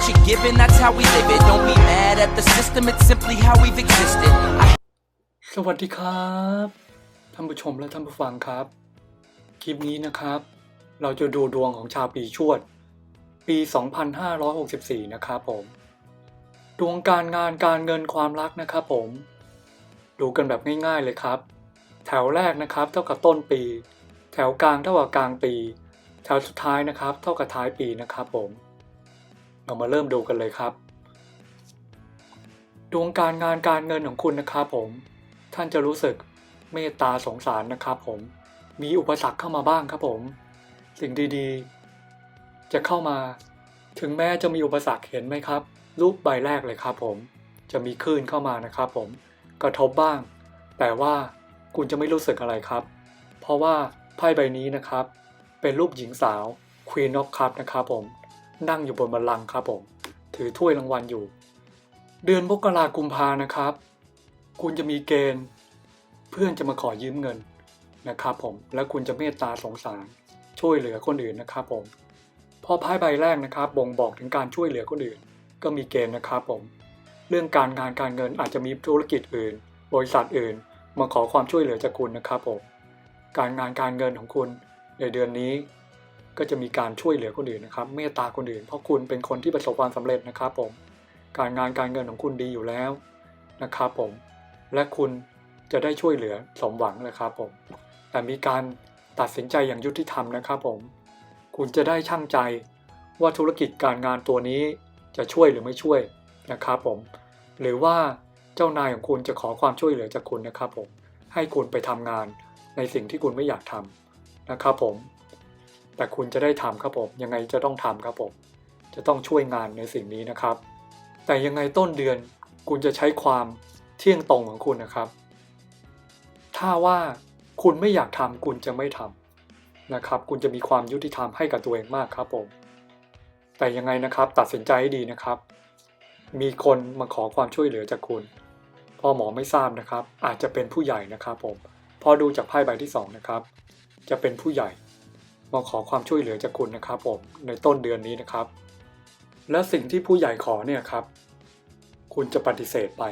what you're given, that's how we live it. Don't be mad at the system, it's simply how we've existed. สวัสดีครับท่านผู้ชมและท่านผู้ฟังครับ คลิปนี้นะครับ เราจะดูดวงของชาวปีชวด ปี 2564 นะครับผม ดวงการงานการเงินความรักนะครับผม ดูกันแบบง่ายๆเลยครับ แถวแรกนะครับเท่ากับต้นปี แถวกลางเท่ากับกลางปี แถวสุดท้ายนะครับ เท่ากับท้ายปีนะครับผม เรามาเริ่มดูกันเลยครับ ดวงการงานการเงินของคุณนะครับผม ท่านจะรู้สึกเมตตาสงสารนะครับผม มีอุปสรรคเข้ามาบ้างครับผม สิ่งดีๆ จะเข้ามา ถึงแม้จะมีอุปสรรคเห็นไหมครับ รูปใบแรกเลยครับผม จะมีคลื่นเข้ามานะครับผม กระทบบ้าง แต่ว่าคุณจะไม่รู้สึกอะไรครับ เพราะว่าไพ่ใบนี้นะครับ เป็นรูปหญิงสาว Queen of Cup นะครับผม นั่งอยู่บนบัลลังก์ครับผม ถือถ้วยรางวัลอยู่ เดือนมกรากุมภานะครับ คุณจะมีเกณฑ์ เพื่อนจะมาขอยืมเงินนะครับผม แล้วคุณจะเมตตาสงสาร ช่วยเหลือคนอื่นนะครับผม พอไพ่ใบแรกนะครับ บ่งบอกถึงการช่วยเหลือคนอื่น ก็มีเกณฑ์นะครับผม เรื่องการงานการเงินอาจจะมีธุรกิจอื่น บริษัทอื่น มาขอความช่วยเหลือจากคุณนะครับผม การงานการเงินของคุณในเดือนนี้ ก็จะมีการช่วยเหลือคนอื่นนะครับ เมตตาคนอื่น เพราะคุณเป็นคนที่ประสบความสำเร็จนะครับผม การงานการเงินของคุณดีอยู่แล้วนะครับผม และคุณจะได้ช่วยเหลือสมหวังนะครับผม แต่มีการตัดสินใจอย่างยุติธรรมนะครับผม คุณจะได้ช่างใจว่าธุรกิจการงานตัวนี้จะช่วยหรือไม่ช่วยนะครับผม หรือว่าเจ้านายของคุณจะขอความช่วยเหลือจากคุณนะครับผม ให้คุณไปทำงานในสิ่งที่คุณไม่อยากทำนะครับผม แต่คุณจะได้ทำครับผม ยังไงจะต้องทำครับผม จะต้องช่วยงานในสิ่งนี้นะครับ แต่ยังไงต้นเดือนคุณจะใช้ความเที่ยงตรงของคุณนะครับ ถ้าว่าคุณไม่อยากทำคุณจะไม่ทำนะครับ คุณจะมีความยุติธรรมให้กับตัวเองมากครับผม แต่ยังไงนะครับตัดสินใจให้ดีนะครับ มีคนมาขอความช่วยเหลือจากคุณพ่อหมอไม่ทราบนะครับ อาจจะเป็นผู้ใหญ่นะครับผมพอดูจากไพ่ใบที่สองนะครับ จะเป็นผู้ใหญ่ มาขอความช่วยเหลือจากคุณนะครับผมในต้นเดือนนี้นะครับ และสิ่งที่ผู้ใหญ่ขอเนี่ยครับ คุณจะปฏิเสธไป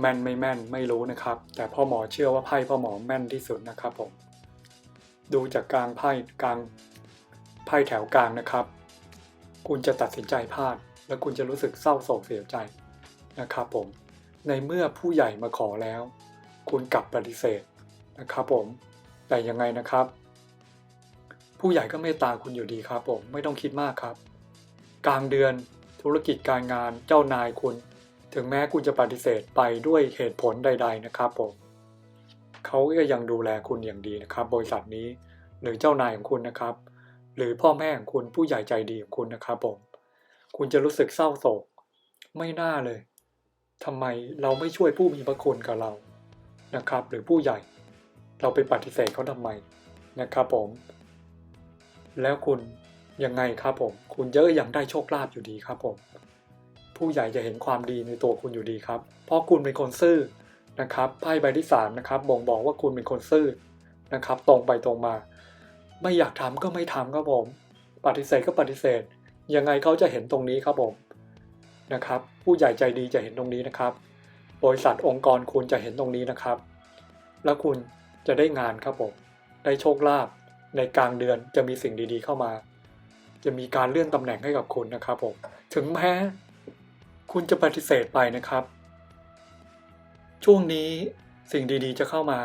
แม่นไม่แม่นไม่รู้นะครับ แต่พ่อหมอเชื่อว่าไพ่พ่อหมอแม่นที่สุดนะครับผมดูจากกลางไพ่กลางไพ่แถวกลางนะครับ คุณจะตัดสินใจพลาด และคุณจะรู้สึกเศร้าโศกเสียใจนะครับผมในเมื่อผู้ใหญ่มาขอแล้ว คุณกลับปฏิเสธนะครับผม แต่ยังไงนะครับ ผู้ใหญ่ก็เมตตาคุณอยู่ดีครับผมไม่ต้องคิดมากครับ กลางเดือนธุรกิจการงานเจ้านายคุณ ถึงแม้คุณจะปฏิเสธไปด้วยเหตุผลใด ๆนะครับผมเขาก็ยังดูแลคุณอย่างดีนะครับ บริษัทนี้หรือเจ้านายของคุณนะครับ หรือพ่อแม่ของคุณผู้ใหญ่ใจดีของคุณนะครับผมคุณจะรู้สึกเศร้าโศก ไม่น่าเลยทำไมเราไม่ช่วยผู้มีพระคุณกับเรานะครับ หรือผู้ใหญ่ เราไปปฏิเสธเขาทำไมนะครับผม แล้วคุณยังไงครับผม คุณเยอะยังได้โชคลาภอยู่ดีครับผม ผู้ใหญ่จะเห็นความดีในตัวคุณอยู่ดีครับ เพราะคุณเป็นคนซื่อนะครับไพ่ใบที่สามนะครับบ่งบอกว่าคุณเป็นคนซื่อนะครับ ตรงไปตรงมา ไม่อยากทำก็ไม่ทำครับผม ปฏิเสธก็ปฏิเสธ ยังไงเขาจะเห็นตรงนี้ครับผมนะครับ ผู้ใหญ่ใจดีจะเห็นตรงนี้นะครับ บริษัทองค์กรคุณจะเห็นตรงนี้นะครับ แล้วคุณจะได้งานครับผม ได้โชคลาภ ในกลางเดือนจะมีสิ่งดีๆเข้ามา จะมีการเลื่อนตำแหน่งให้กับคุณนะครับผม ถึงแม้คุณจะปฏิเสธไปนะครับ ช่วงนี้สิ่งดีๆจะเข้ามา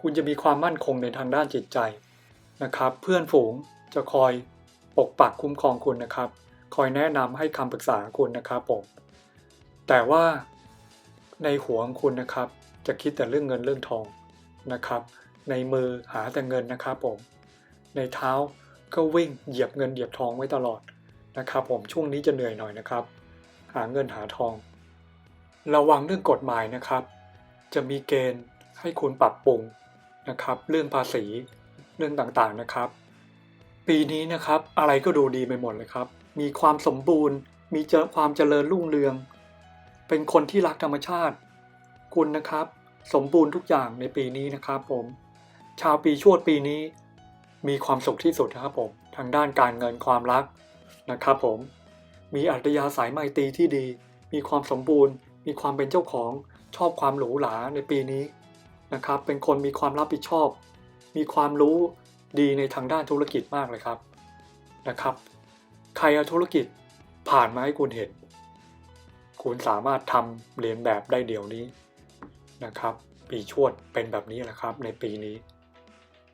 คุณจะมีความมั่นคงในทางด้านจิตใจนะครับ เพื่อนฝูงจะคอยปกปักคุ้มครองคุณนะครับ คอยแนะนำให้คำปรึกษาคุณนะครับผม แต่ว่าในหัวของคุณนะครับ จะคิดแต่เรื่องเงินเรื่องทองนะครับ ในมือหาแต่เงินนะครับผม ในเท้าก็วิ่งเหยียบเงินเหยียบทองไว้ตลอดนะครับ ผมช่วงนี้จะเหนื่อยหน่อยนะครับ หาเงินหาทอง ระวังเรื่องกฎหมายนะครับ จะมีเกณฑ์ให้คุณปรับปรุงนะครับ เรื่องภาษีเรื่องต่างๆนะครับ ปีนี้นะครับอะไรก็ดูดีไปหมดเลยครับ มีความสมบูรณ์ มีเจอความเจริญรุ่งเรือง เป็นคนที่รักธรรมชาติ คุณนะครับ สมบูรณ์ทุกอย่างในปีนี้นะครับ ผม ชาวปีชวดปีนี้ มีความสุขที่สุดนะครับผมทางด้านการเงินความรักนะครับผม มีอัตยาสายไมตรีที่ดี มีความสมบูรณ์ มีความเป็นเจ้าของชอบความหรูหราในปีนี้นะครับ เป็นคนมีความรับผิดชอบ มีความรู้ดีในทางด้านธุรกิจมากเลยครับนะครับ ใครเอาธุรกิจผ่านมาให้คุณเห็น คุณสามารถทำเรียนแบบได้เดี๋ยวนี้นะครับ ปีชวดเป็นแบบนี้แหละครับในปีนี้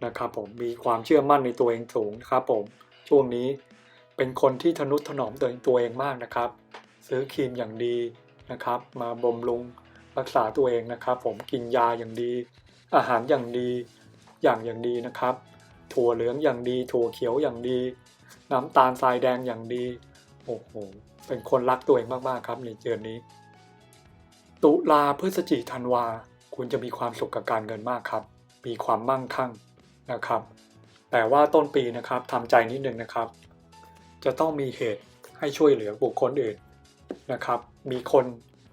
นะครับผมมีความเชื่อมั่นในตัวเองสูงนะครับผมช่วงนี้เป็นคนที่ทนุถนอมตัวเองตัวเองมากนะครับ ซื้อครีมอย่างดีนะครับ มาบำรุงรักษาตัวเองนะครับ ผมกินยาอย่างดี อาหารอย่างดีอย่างอย่างดีนะครับ ถั่วเหลืองอย่างดี ถั่วเขียวอย่างดี น้ำตาลทรายแดงอย่างดีโอ้โหเป็นคนรักตัวเองมากๆครับในเดือนนี้ ตุลาพฤศจิกธันวาคุณจะมีความสุขกับการเงินมากครับ มีความมั่งคั่ง นะครับ แต่ว่าต้นปีนะครับทำใจนิดนึงนะครับ จะต้องมีเหตุให้ช่วยเหลือบุคคลอื่นนะครับ มีคน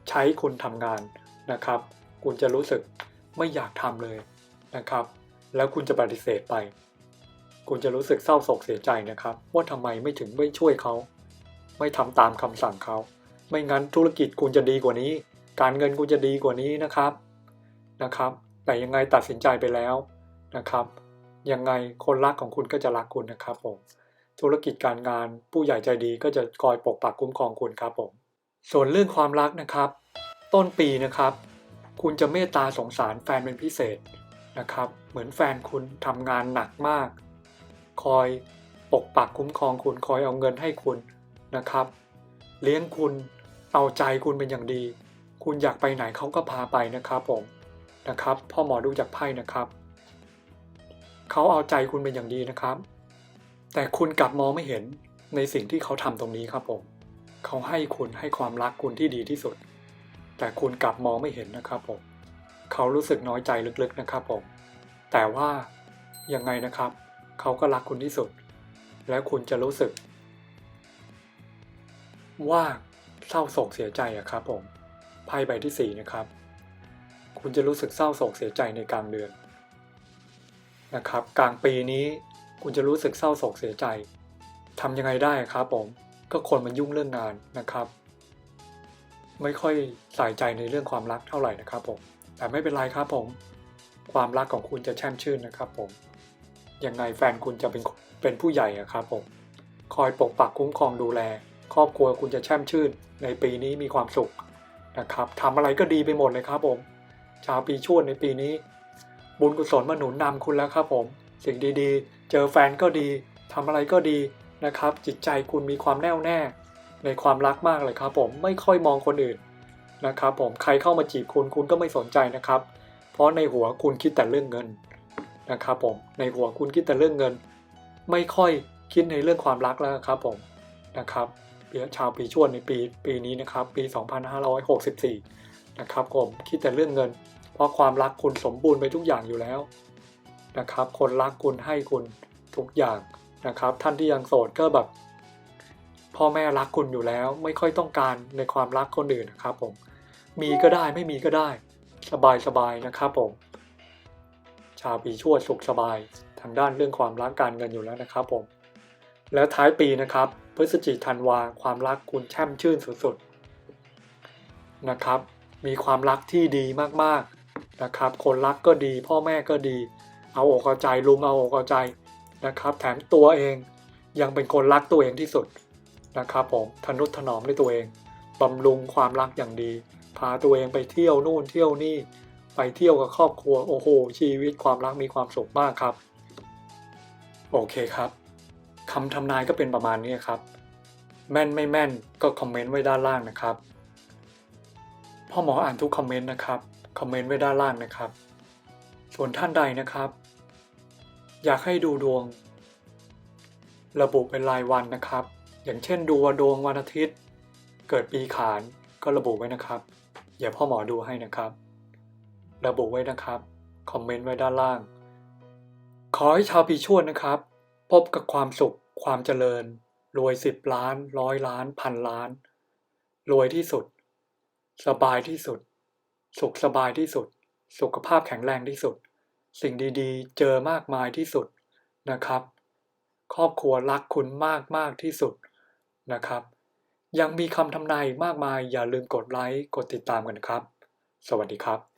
ใช้คุณทำงานนะครับ คุณจะรู้สึกไม่อยากทำเลยนะครับ แล้วคุณจะปฏิเสธไป คุณจะรู้สึกเศร้าโศกเสียใจนะครับ ว่าทำไมไม่ถึงไม่ช่วยเขา ไม่ทำตามคำสั่งเขา ไม่งั้นธุรกิจคุณจะดีกว่านี้ การเงินคุณจะดีกว่านี้นะครับนะครับ แต่ยังไงตัดสินใจไปแล้วนะครับ ยังไงคนรักของคุณก็จะรักคุณนะครับผม ธุรกิจการงานผู้ใหญ่ใจดีก็จะคอยปกปักคุ้มครองคุณครับผม ส่วนเรื่องความรักนะครับ ต้นปีนะครับ คุณจะเมตตาสงสารแฟนเป็นพิเศษนะครับ เหมือนแฟนคุณทำงานหนักมาก คอยปกปักคุ้มครองคุณคอยเอาเงินให้คุณนะครับ เลี้ยงคุณเอาใจคุณเป็นอย่างดี คุณอยากไปไหนเขาก็พาไปนะครับผมนะครับ พ่อหมอดูจากไพ่นะครับ เขาเอาใจคุณเป็นอย่างดีนะครับ แต่คุณกลับมองไม่เห็นในสิ่งที่เขาทำตรงนี้ครับผม เขาให้คุณให้ความรักคุณที่ดีที่สุด แต่คุณกลับมองไม่เห็นนะครับผม เขารู้สึกน้อยใจลึกๆนะครับผม แต่ว่ายังไงนะครับ เขาก็รักคุณที่สุด แล้วคุณจะรู้สึก ว่าเศร้าโศกเสียใจอะครับผมไพ่ใบที่สี่นะครับ คุณจะรู้สึกเศร้าโศกเสียใจในกลางเดือน นะครับ กลางปีนี้คุณจะรู้สึกเศร้าโศกเสียใจทำยังไงได้ครับผมก็คนมันยุ่งเรื่องงานนะครับ ไม่ค่อยใส่ใจในเรื่องความรักเท่าไหร่นะครับผมแต่ไม่เป็นไรครับผม ความรักของคุณจะแช่มชื่นนะครับผมยังไงแฟนคุณจะเป็นเป็นผู้ใหญ่อะครับผมคอยปกปักคุ้มครองดูแล ครอบครัวคุณจะแช่มชื่น ในปีนี้มีความสุขนะครับทำอะไรก็ดีไปหมดเลยครับผม ชาวปีชวดในปีนี้ บุญกุศลมาหนุนนำคุณแล้วครับผม สิ่งดีๆ เจอแฟนก็ดีทำอะไรก็ดีนะครับ จิตใจคุณมีความแน่วแน่ ในความรักมากเลยครับ ผมไม่ค่อยมองคนอื่นนะครับ ผมใครเข้ามาจีบคุณคุณก็ไม่สนใจนะครับ เพราะในหัวคุณคิดแต่เรื่องเงินนะครับผมในหัวคุณคิดแต่เรื่องเงิน ไม่ค่อยคิดในเรื่องความรักแล้วครับผมนะครับเียชาวปีชวดในปีปีนี้นะครับ ปี 2564 นะครับผมคิดแต่เรื่องเงิน เพราะความรักคุณสมบูรณ์ไปทุกอย่างอยู่แล้วนะครับ คนรักคุณให้คุณทุกอย่างนะครับ ท่านที่ยังโสดก็แบบ พ่อแม่รักคุณอยู่แล้ว ไม่ค่อยต้องการในความรักคนอื่นนะครับผม มีก็ได้ไม่มีก็ได้ สบายสบายนะครับผม ชาวปีชวดสุขสบายทางด้านเรื่องความรักการเงินอยู่แล้วนะครับผม แล้วท้ายปีนะครับพฤศจิกธันวาความรักคุณแช่มชื่นสุดๆนะครับ มีความรักที่ดีมากๆ นะครับ คนรักก็ดี พ่อแม่ก็ดี เอาอกเอาใจลุมเอาอกเอาใจนะครับ แถมตัวเองยังเป็นคนรักตัวเองที่สุดนะครับผมทนุถนอมในตัวเองบำรุงความรักอย่างดี พาตัวเองไปเที่ยวนู่นเที่ยวนี่ไปเที่ยวกับครอบครัวโอ้โห ชีวิตความรักมีความสุขมากครับ โอเคครับคำทำนายก็เป็นประมาณนี้ครับ แม่นไม่แม่นก็คอมเมนต์ไว้ด้านล่างนะครับพ่อหมออ่านทุกคอมเมนต์นะครับ คอมเมนต์ไว้ด้านล่างนะครับ ส่วนท่านใดนะครับ อยากให้ดูดวง ระบุเป็นรายวันนะครับ อย่างเช่นดูว่าดวงวันอาทิตย์ เกิดปีขานก็ระบุไว้นะครับ อย่าพ่อหมอดูให้นะครับ ระบุไว้นะครับ คอมเมนต์ไว้ด้านล่าง ขอให้ชาวปีชวดนะครับ พบกับความสุขความเจริญ รวยสิบล้านร้อยล้านพันล้าน รวยที่สุด สบายที่สุด สุขสบายที่สุด สุขภาพแข็งแรงที่สุด สิ่งดีๆ เจอมากมายที่สุดนะครับ ครอบครัวรักคุณมากมากที่สุดนะครับ ยังมีคำทำนายมากมายอย่าลืมกดไลค์กดติดตามกันนะครับ สวัสดีครับ